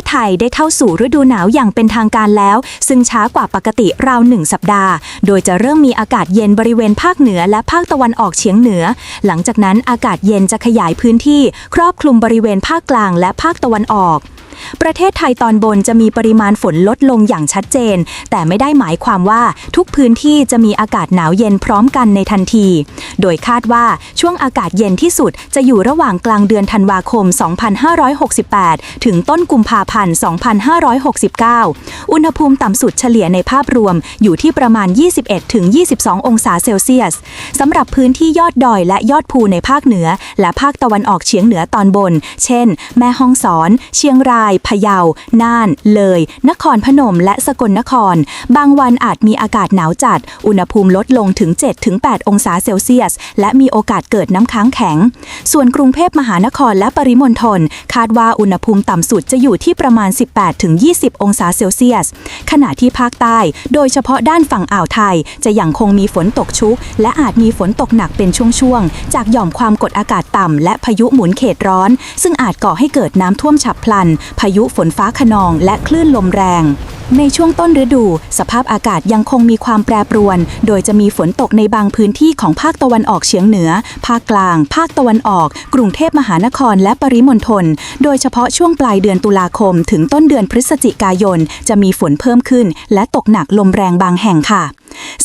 ศไทยได้เข้าสู่ฤดูหนาวอย่างเป็นทางการแล้ว ซึ่งช้ากว่าปกติราวหนึ่งสัปดาห์ โดยจะเริ่มมีอากาศเย็นบริเวณภาคเหนือและภาคตะวันออกเฉียงเหนือ หลังจากนั้นอากาศเย็นจะขยายพื้นที่ ครอบคลุมบริเวณภาคกลางและภาคตะวันออก ประเทศไทยตอนบนจะมีปริมาณฝนลดลงอย่างชัดเจน แต่ไม่ได้หมายความว่าทุกพื้นที่จะมีอากาศหนาวเย็นพร้อมกันในทันที โดยคาดว่าช่วงอากาศเย็นที่สุดจะอยู่ระหว่างกลางเดือนธันวาคม 2568 ถึงต้นกุมภาพันธ์ 2569 อุณหภูมิต่ำสุดเฉลี่ยในภาพรวมอยู่ที่ประมาณ 21ถึง22 องศาเซลเซียสสำหรับพื้นที่ยอดดอยและยอดภูในภาคเหนือ และภาคตะวันออกเฉียงเหนือตอนบน เช่น แม่ฮ่องสอน เชียงรายพะเยา น่าน เลย นครพนม และสกลนคร บางวันอาจมีอากาศหนาวจัด อุณหภูมิลดลงถึง 7-8 องศาเซลเซียส และมีโอกาสเกิดน้ำค้างแข็ง ส่วนกรุงเทพมหานครและปริมณฑลคาดว่าอุณหภูมิต่ำสุดจะอยู่ที่ประมาณ 18-20 องศาเซลเซียส ขณะที่ภาคใต้ โดยเฉพาะด้านฝั่งอ่าวไทย จะยังคงมีฝนตกชุก และอาจมีฝนตกหนักเป็นช่วงๆ จากหย่อมความกดอากาศต่ำและพายุหมุนเขตร้อน ซึ่งอาจก่อให้เกิดน้ำท่วมฉับพลันพายุฝนฟ้าขนองและคลื่นลมแรง ในช่วงต้นฤดู สภาพอากาศยังคงมีความแปรปรวน โดยจะมีฝนตกในบางพื้นที่ของภาคตะวันออกเฉียงเหนือ ภาคกลาง ภาคตะวันออก กรุงเทพมหานครและปริมณฑล โดยเฉพาะช่วงปลายเดือนตุลาคม ถึงต้นเดือนพฤศจิกายน จะมีฝนเพิ่มขึ้น และตกหนักลมแรงบางแห่งค่ะ